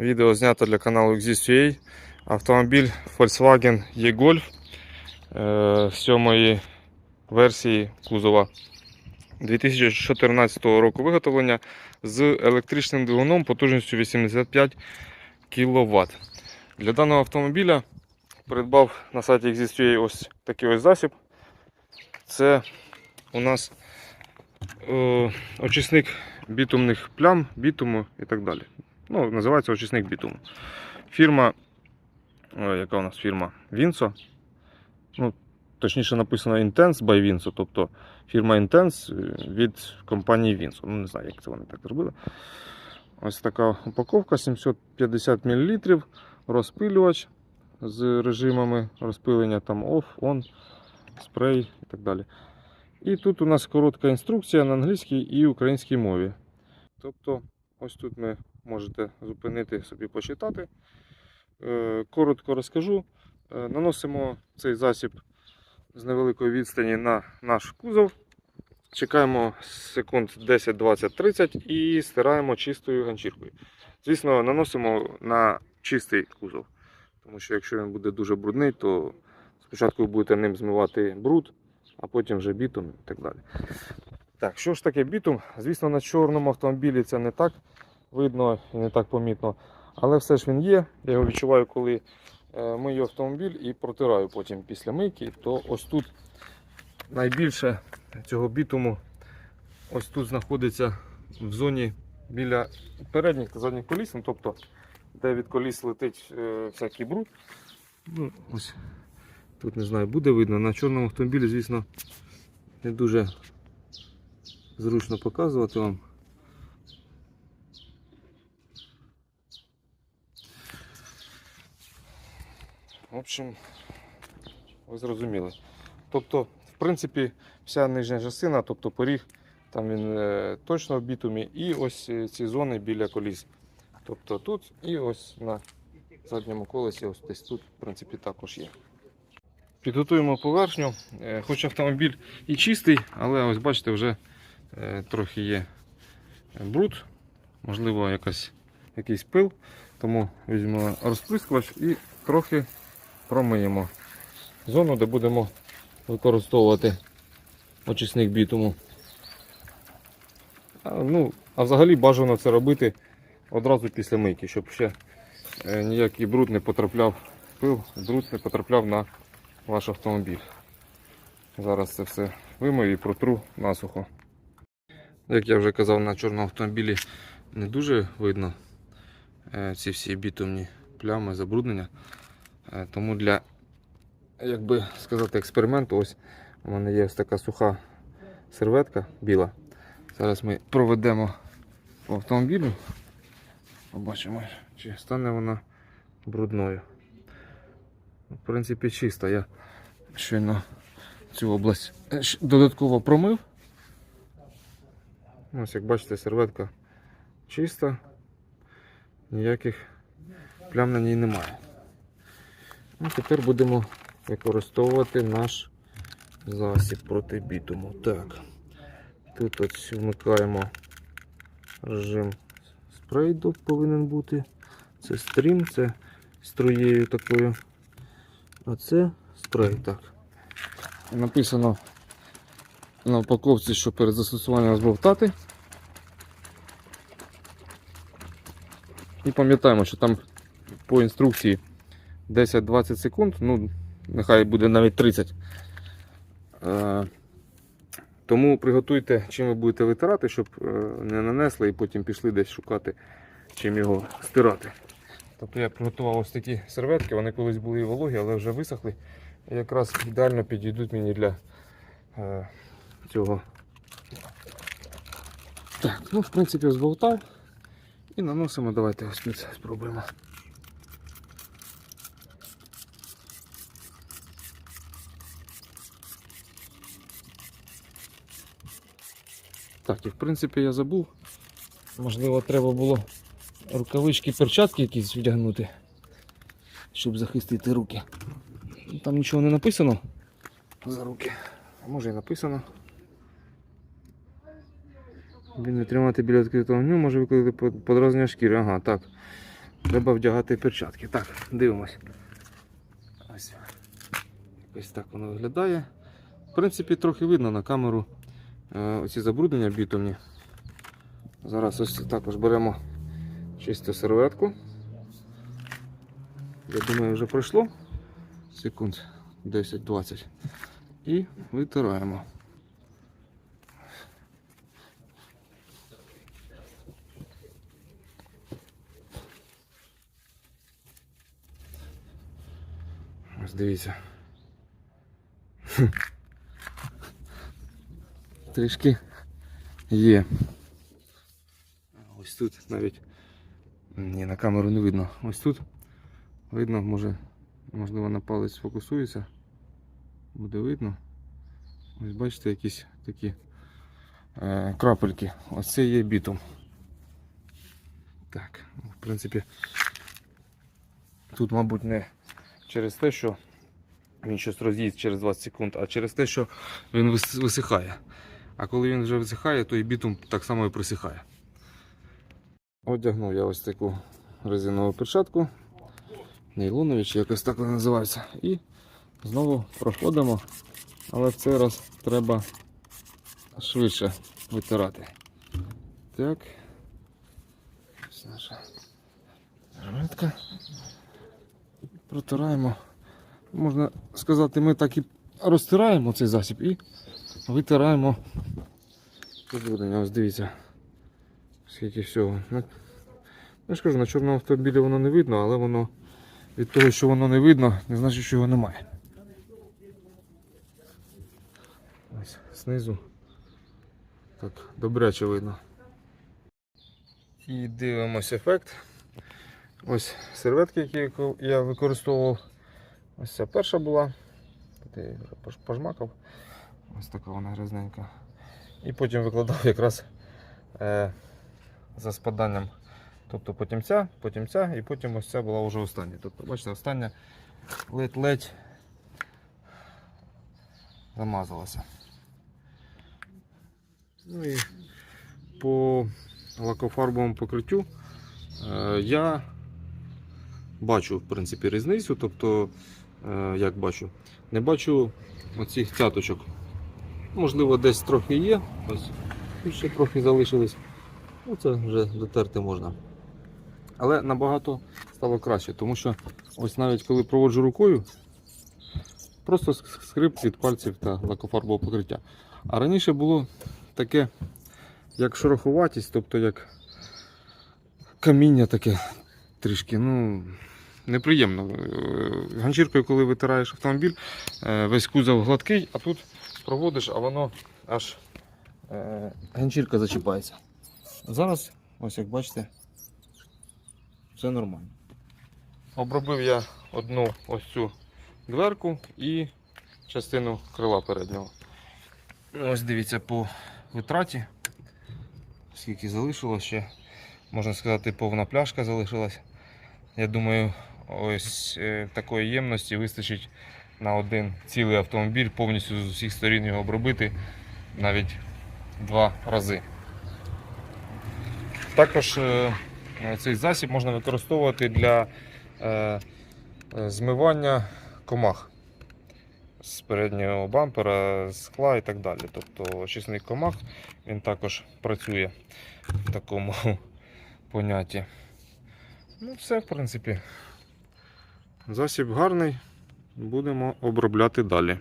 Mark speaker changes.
Speaker 1: Відео знято для каналу Exist.ua. Автомобіль Volkswagen E-Golf е, сьомої версії кузова 2014 року виготовлення з електричним двигуном потужністю 85 кВт. Для даного автомобіля придбав на сайті Exist.ua ось такий ось засіб. Це у нас е, очисник бітумних плям, бітуму і так далі. Ну, називається очисник бітуму. Фірма, о, яка у нас фірма? Vinso. Ну, точніше написано Intense by Vinso, тобто фірма Intense від компанії Vinso. Ну, не знаю, як це вони так зробили. Ось така упаковка 750 мл, розпилювач з режимами розпилення там off, on, спрей і так далі. І тут у нас коротка інструкція на англійській і українській мові. Тобто, ось тут ми можете зупинити собі почитати. Е, Коротко розкажу. Е, Наносимо цей засіб з невеликої відстані на наш кузов. Чекаємо секунд 10, 20, 30 і стираємо чистою ганчіркою. Звісно, наносимо на чистий кузов. Тому що якщо він буде дуже брудний, то спочатку будете ним змивати бруд, а потім вже бітум і так далі. Так, що ж таке бітум? Звісно, на чорному автомобілі це не так видно і не так помітно. Але все ж він є. Я його відчуваю, коли е, мию автомобіль і протираю потім після мийки, то ось тут найбільше цього бітуму ось тут знаходиться в зоні біля передніх та задніх коліс, ну, тобто де від коліс летить е, всякий бруд. Ну, ось тут не знаю, буде видно. На чорному автомобілі, звісно, не дуже зручно показувати вам. В общем, ви зрозуміли. Тобто, в принципі, вся нижня частина, тобто поріг, там він е, точно в бітумі, і ось е, ці зони біля коліс. Тобто тут і ось на задньому колесі, ось десь тут, в принципі, також є. Підготуємо поверхню. Е, Хоч автомобіль і чистий, але ось бачите, вже е, трохи є бруд, можливо, якась, якийсь пил. Тому візьмемо розприскувач і трохи промиємо зону, де будемо використовувати очисник бітуму. А, ну, а взагалі бажано це робити одразу після мийки, щоб ще е, ніякий бруд не потрапляв, пил, бруд не потрапляв на ваш автомобіль. Зараз це все вимию і протру насухо. Як я вже казав, на чорному автомобілі не дуже видно е, ці всі бітумні плями, забруднення. Е, Тому для, як би сказати, експерименту, ось у мене є ось така суха серветка біла. Зараз ми проведемо по автомобілю. Побачимо, чи стане вона брудною. В принципі, чиста. Я щойно цю область е, додатково промив. Ось як бачите, серветка чиста, ніяких плям на ній немає. Ну, тепер будемо використовувати наш засіб проти бітуму. Так. Тут ось вмикаємо режим спрейду повинен бути. Це стрім, це струєю такою. А це спрей. Так. Написано на упаковці, що перед застосуванням розбовтати. І пам'ятаємо, що там по інструкції 10-20 секунд, ну, нехай буде навіть 30. Е, тому приготуйте, чим ви будете витирати, щоб е, не нанесли і потім пішли десь шукати, чим його стирати. Тобто я приготував ось такі серветки, вони колись були вологі, але вже висохли. І якраз ідеально підійдуть мені для е, цього. Так, ну в принципі зболтав. І наносимо, давайте ось ми це спробуємо. Так, і в принципі я забув. Можливо, треба було рукавички, перчатки якісь вдягнути, щоб захистити руки. Там нічого не написано за руки. А може і написано. Він не тримати біля відкритого вогню, може викликати под- подразнення шкіри. Ага, так. треба вдягати перчатки. Так, дивимось. Ось. Ось так воно виглядає. В принципі, трохи видно на камеру оці забруднення бітумні. Зараз ось також беремо чисту серветку. Я думаю, вже пройшло секунд 10-20. І витираємо. Ось дивіться. Трішки є. Ось тут навіть ні, на камеру не видно. Ось тут видно, може, можливо, на палець фокусується. Буде видно. Ось бачите, якісь такі е, крапельки. Ось це є бітум. Так, в принципі, тут, мабуть, не через те, що він щось роз'їсть через 20 секунд, а через те, що він висихає. А коли він вже висихає, то і бітум так само і присихає. Одягнув я ось таку резинову перчатку, нейлонові, чи якось так вона називається. І знову проходимо, але в цей раз треба швидше витирати. Так. Ось наша жилетка. Протираємо. Можна сказати, ми так і розтираємо цей засіб і витираємо забруднення. Ось дивіться. Скільки всього. Ну, Я ж кажу, на чорному автомобілі воно не видно, але воно від того, що воно не видно, не значить, що його немає. Ось знизу так добряче видно. І дивимось ефект. Ось серветки, які я використовував. Ось ця перша була. Пожмакав. Ось така вона грязненька. І потім викладав якраз е, за спаданням. Тобто потім ця, потім ця, і потім ось ця була вже остання. Тобто, бачите, остання ледь-ледь замазалася. Ну і по лакофарбовому покриттю е, я бачу в принципі різницю. Тобто, е, як бачу, не бачу оцих цяточок. Можливо, десь трохи є, ось ще трохи залишились. Ну, це вже дотерти можна. Але набагато стало краще, тому що ось навіть коли проводжу рукою, просто ск- скрип від пальців та лакофарбового покриття. А раніше було таке, як шероховатість, тобто як каміння таке трішки, ну, неприємно. Е, Ганчіркою, коли витираєш автомобіль, е, весь кузов гладкий, а тут проводиш, а воно аж е, ганчірка зачіпається. Зараз, ось як бачите, все нормально. Обробив я одну ось цю дверку і частину крила переднього. Ось дивіться по витраті, скільки залишилось ще. Можна сказати, повна пляшка залишилась. Я думаю, ось е, такої ємності вистачить на один цілий автомобіль, повністю з усіх сторін його обробити навіть два рази. Також е, цей засіб можна використовувати для е, е, змивання комах з переднього бампера, скла і так далі. Тобто очисник комах він також працює в такому понятті. Ну, все, в принципі. Засіб гарний, будемо обробляти далі.